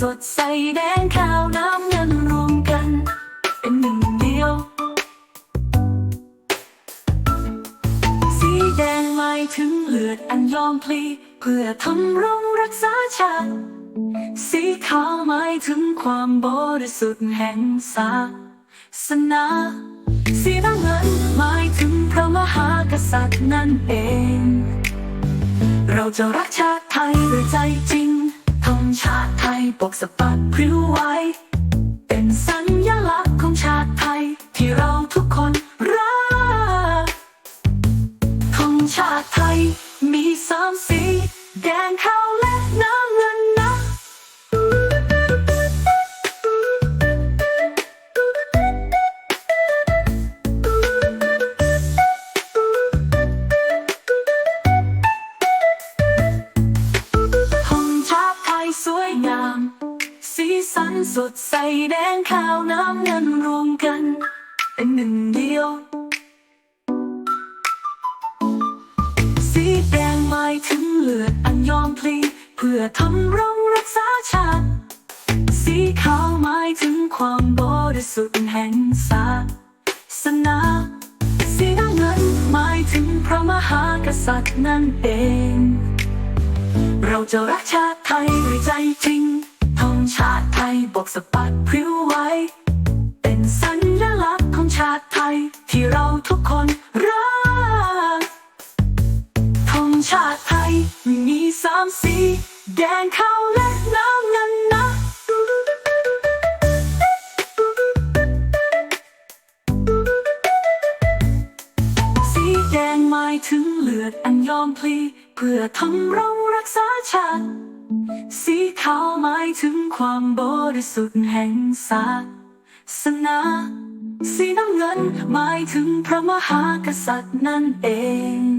สดใสแดงขาวน้ำเงินรวมกัน เป็นหนึ่งเดียว สีแดงหมายถึงเลือดอันยอมพลี เพื่อทำรงรักษาชาติสีขาวหมายถึงความบริสุทธิ์แห่งศาสนาสีน้ำเงินหมายถึงพระมหากษัตริย์นั่นเอง เราจะรักชาติไทยด้วยใจจริง งชาติไทยปกสะบัดพริ้วไหวเป็นสัญลักษณ์ของชาติไทยที่เราทุกคนรักธงชาติไทยมีสามสีแดงขาวและ สันสดใสแดงขาวน้ำเงินรวมกัน เป็นหนึ่งเดียว สีแดงหมายถึงเลือดอันยอมพลี เพื่อทำรงรักษาชาติ สีขาวหมายถึงความบริสุทธิ์แห่งศาสนาสีน้ำเงินหมายถึงพระมหากษัตริย์นั่นเอง เราจะรักชาติไทยด้วยใจจริงธง ชาติไทยบกสะบัดพริ้วไหวเป็นสัญลักษณ์ของชาติไทย ที่เราทุกคนรักธงชาติไทยมีสามสี แดงขาวและน้ำเงินนะสีแดงหมายถึงเลือดอันยอมพลี เพื่อทำรงรักษา ชาติสีขาวหมายถึงความบริสุทธิ์แห่งศาสนาสีน้ำเงินหมายถึงพระมหากษัตริย์นั่นเอง